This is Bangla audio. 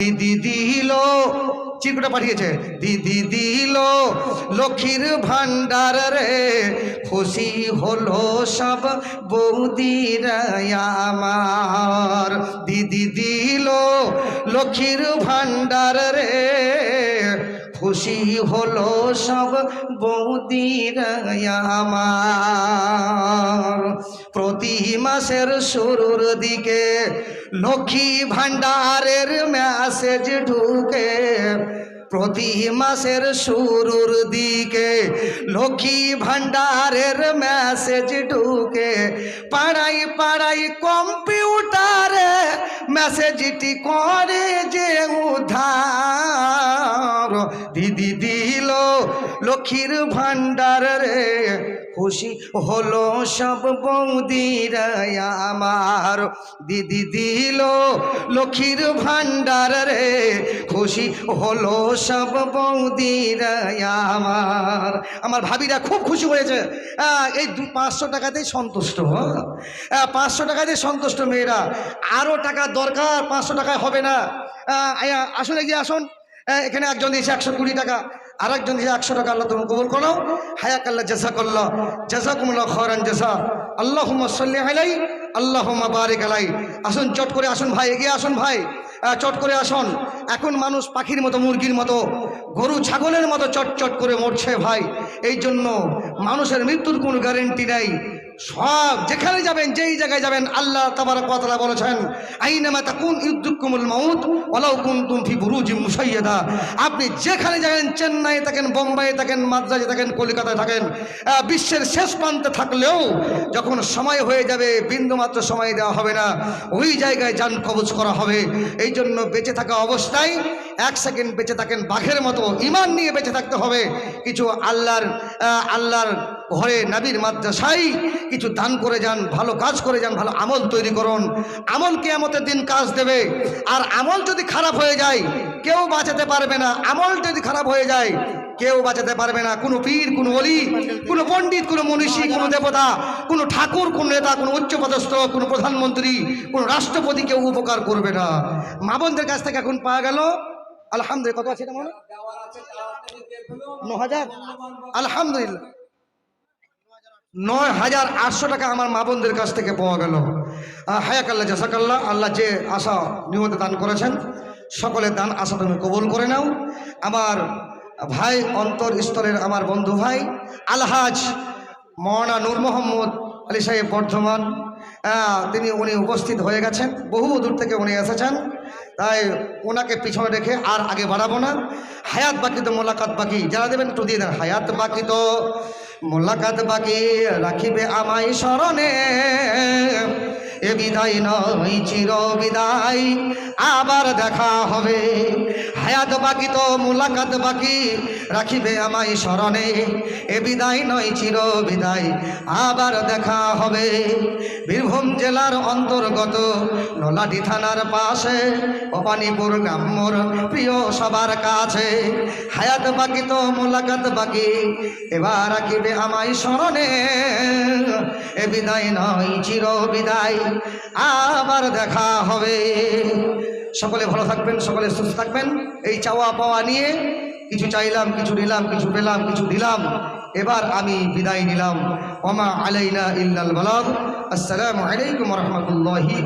দিদি দিল চিরকুটা পাঠিয়েছে, দিদি দিল, লক্ষ্মীর ভান্ডার রে, খুশি হলো সব বৌদিরা আমার। দিদি দিল, লক্ষ্মীর ভান্ডার রে, খুশি হলো সব বৌদিরা আমার। প্রতি মাসের শুরুর দিকে লক্ষ্মী ভাণ্ডারের মেসেজ ঢুকে। প্রতি মাসের শুরুর দিকে লক্ষ্মী ভাণ্ডারের মেসেজ ঢুকে। পাড়াই পাড়াই কম্পিউটারে মেসেজটি করে যে উদ্ধার। দিদি দিল লক্ষ্মীর ভাণ্ডার রে। খুশি হলো সব বৌদিরা আমার। দিদি দিল লক্ষ্মীর ভাণ্ডার রে খুশি হলো সব বৌদিরা আমার। আমার ভাবিরা খুব খুশি হয়েছে। এই দু পাঁচশো টাকাতেই সন্তুষ্ট হ্যাঁ? পাঁচশো টাকাতেই সন্তুষ্ট মেয়েরা। আরও টাকা দরকার পাঁচশো টাকায় হবে না। আহ, আয়া, আসুন। এখানে একজন দিয়েছে একশো কুড়ি টাকা আর যে একশো টাকা আল্লাহ তুমি কবুল করো হায়াক আল্লাহ জেসা করল্লা জেসা কুমল খরান জেসা আল্লাহ সাল্লি আলাই আল্লাহ বারেক আলাই আসুন, চট করে আসুন ভাই, এগিয়ে আসুন ভাই। চট করে আসুন। এখন মানুষ পাখির মতো, মুরগির মতো, গরু ছাগলের মতো চট চট করে মরছে ভাই। এই জন্য মানুষের মৃত্যুর কোনো গ্যারেন্টি নেই। সব যেখানে যাবেন, যেই জায়গায় যাবেন, আল্লাহ ওয়া তাআলা বলেছেন, আইনামা তাকুন ইউদুকুমুল মাউত, ওয়ালাউ কুনতুম ফি বুরুজিম মুশাইয়াদা। আপনি যেখানে যাবেন চেন্নাই থাকেন বোম্বাই থাকেন, মাদ্রাজে থাকেন, কলকাতায় থাকেন বিশ্বের শেষ প্রান্তে থাকলেও যখন সময় হয়ে যাবে, বিন্দুমাত্র সময় দেওয়া হবে না, ওই জায়গায় যান কবজ করা হবে। এই জন্য বেঁচে থাকা অবস্থায় এক সেকেন্ড বেঁচে থাকেন, বাঘের মতো, ইমান নিয়ে বেঁচে থাকতে হবে। কিছু আল্লাহর আল্লাহর ঘরে নাবির মাদ্রাসায় কিছু দান করে যান, ভালো কাজ করে যান, ভালো আমল তৈরি করুন। আমল কেয়ামতের দিন কাজ দেবে। আর আমল যদি খারাপ হয়ে যায়, কেউ বাঁচাতে পারবে না। আমল যদি খারাপ হয়ে যায়, কেউ বাঁচাতে পারবে না। কোনো পীর, কোনো অলি কোনো পণ্ডিত, কোনো মনীষী, কোনো দেবতা, কোনো ঠাকুর, কোনো নেতা, কোনো উচ্চপদস্থ কোনো প্রধানমন্ত্রী, কোনো রাষ্ট্রপতি কেউ উপকার করবে না। মা বোনদের কাছ থেকে এখন পাওয়া গেল। আলহামদুলিল্লাহ, কত আছে এটা ন হাজার আলহামদুলিল্লাহ। নয় হাজার আটশো টাকা আমার মা বোনদের কাছ থেকে পাওয়া গেল। হায়াকাল্লা জাসাকাল্লাহ আল্লাহ যে আশা নিয়মিত দান করেছেন সকলের দান আশা তুমি কবুল করে নাও। আমার ভাই, অন্তর স্তরের আমার বন্ধু ভাই, আলহাজ মৌলানা নূর মোহাম্মদ আলী সাহেব বর্ধমান তিনি উনি উপস্থিত হয়ে গেছেন, বহু দূর থেকে উনি এসেছেন। তাই ওনাকে পিছনে রেখে আর আগে বাড়াবো না। হায়াত বাকি তো মোলাকাত বাকি, যারা দেবেন একটু দিয়ে দেন। হায়াত বাকি তো মোলাকাত বাকি রাখিবে আমায় স্মরণে। এ বিদায় নয় চির বিদায়। আবার দেখা হবে। হায়াত বাকি তো মোলাকাত বাকি। রাখিবে আমায় স্মরণে। এ বিদায় নয়, চির বিদায়। আবার দেখা হবে। বীরভূম জেলার অন্তর্গত নলাডি থানার পাশে ভবানীপুর গ্রাম্যর প্রিয় সবার কাছে। হায়াত বাকি তো মোলাকাত বাকি। এবার রাখিবে আমায় স্মরণে। এ বিদায় নয়, চির বিদায়। আবার দেখা হবে। সকলে ভালো থাকবেন, সকলে সুস্থ থাকবেন। এই চাওয়া পাওয়া নিয়ে কিছু চাইলাম, কিছু নিলাম, কিছু পেলাম, কিছু দিলাম। এবার আমি বিদায় নিলাম। ওমা আলাইনা ইল্লাল বালাগ। আসসালামু আলাইকুম রহমতুল্লাহি